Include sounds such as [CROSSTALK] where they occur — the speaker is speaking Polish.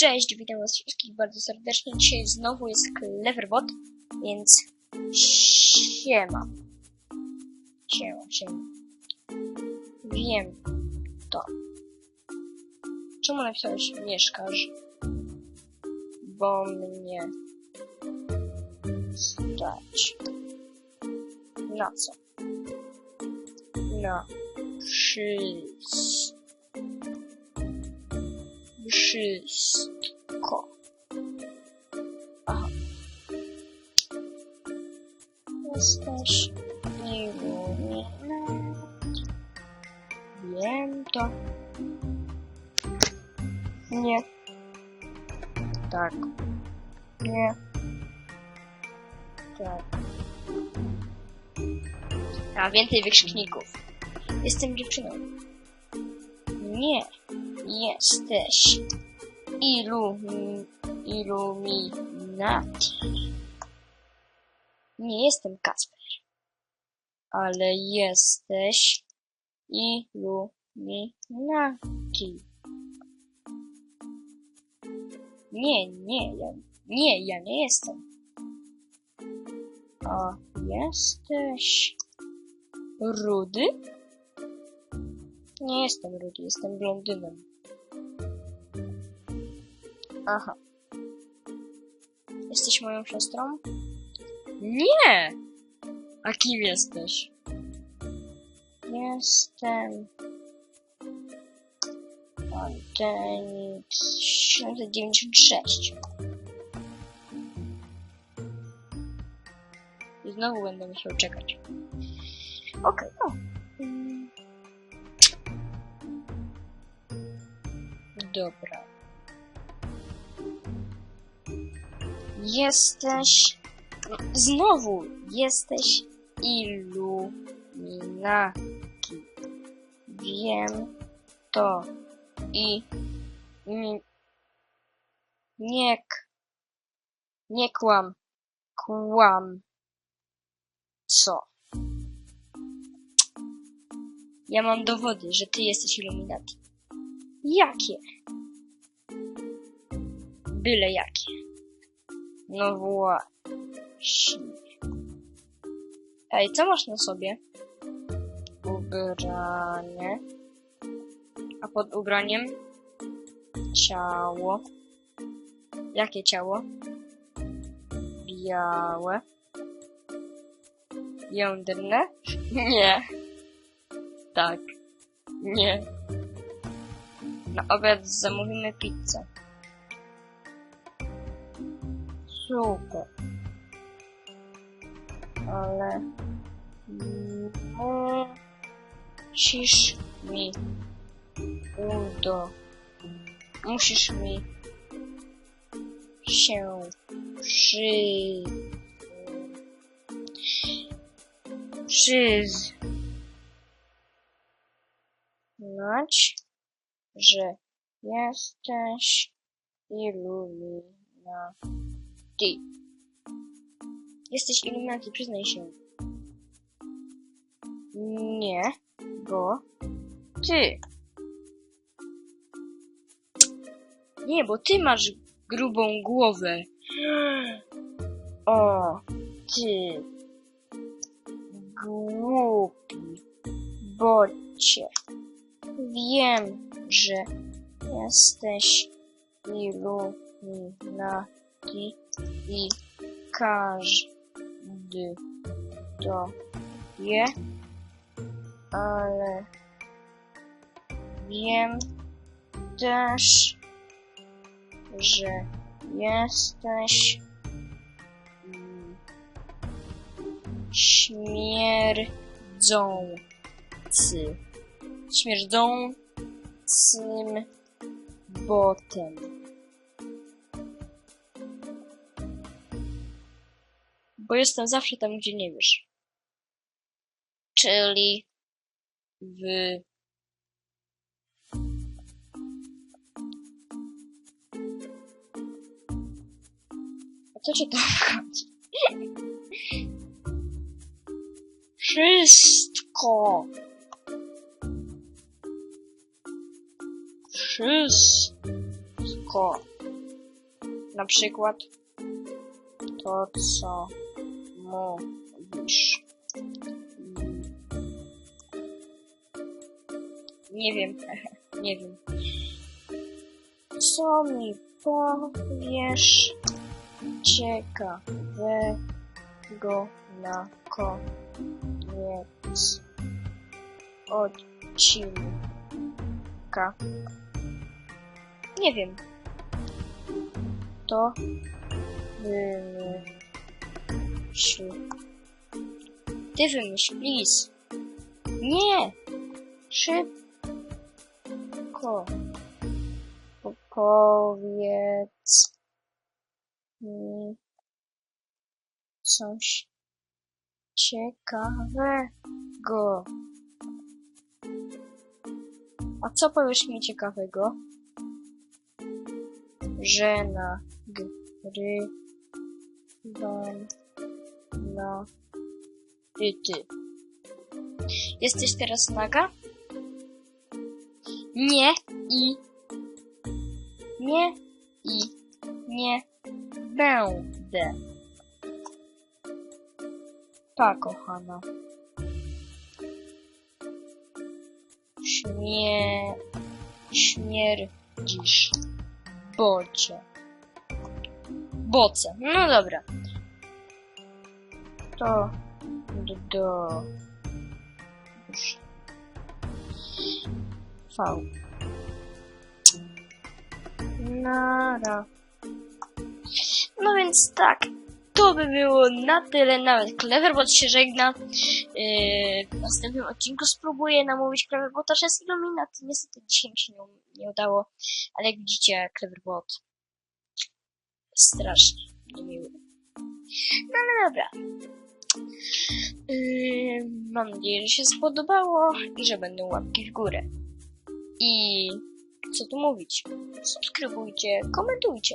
Cześć, witam was wszystkich bardzo serdecznie. Dzisiaj znowu jest Cleverbot, więc siema. Siema, siema. Wiem to. Czemu napisałeś mieszkasz? Bo mnie stać. Na co? Na wszystko. Wszystko. Aha. Jesteś iluminatem. Wiem to. Nie. Tak. Nie. Tak. A więcej wykrzykników. Jestem dziewczyną. Nie. Jesteś. Ilumi... Illuminati. Nie jestem Kasper. Ale jesteś Illuminati. Nie, nie, ja, nie, ja nie jestem. A jesteś rudy? Nie jestem rudy, jestem blondynem. Aha. Jesteś moją siostrą? Nie! A kim jesteś? Jestem... Antenix 796. I znowu będę musiał czekać. Okej, o. Mm. Dobra. Jesteś... Znowu jesteś Illuminati. Wiem to. I... Nie... Nie... Nie kłam. Kłam. Co? Ja mam dowody, że ty jesteś Illuminati. Jakie? Byle jakie. No właśnie. Ej, co masz na sobie? Ubranie. A pod ubraniem? Ciało. Jakie ciało? Białe. Jądrne? [LAUGHS] Nie. Tak. Nie. Na obiad zamówimy pizzę. Super. Ale musisz mi udo. Musisz mi się przy... przyznać, że jesteś Illuminati. Jesteś Illuminati, przyznaj się. Nie, bo ty. Nie, bo ty masz grubą głowę. O, ty. Głupi bocie. Wiem, że jesteś Illuminati i każdy to wie, ale wiem też, że jesteś śmierdzący. Śmierdzącym botem. Bo jestem zawsze tam, gdzie nie wiesz. Czyli w A co tam wchodzi? Wszystko. Wszystko. Na przykład to, co Mm. Nie wiem, [LAUGHS] nie wiem. Co mi powiesz ciekawego na koniec odcinka? Nie wiem. To wymyśl. Ty wymyśl, please. Nie! Szybko. Po powiedz mi coś ciekawego. A co powiesz mi ciekawego? Że nagrywam na ty, ty. Jesteś teraz naga? Nie i nie i nie będę. Pa, kochana. Śmie... Śmierdzisz. Bocie. Boce. No dobra. To do... Już. V. Nara. No więc tak, to by było na tyle. Nawet Cleverbot się żegna. Yy, w następnym odcinku spróbuję namówić Cleverbota, że jest Illuminati. Niestety dzisiaj mi się nie, nie udało, ale jak widzicie, Cleverbot strasznie niemiły. No, no dobra. Yy, mam nadzieję, że się spodobało i że będą łapki w górę. I co tu mówić? Subskrybujcie, komentujcie.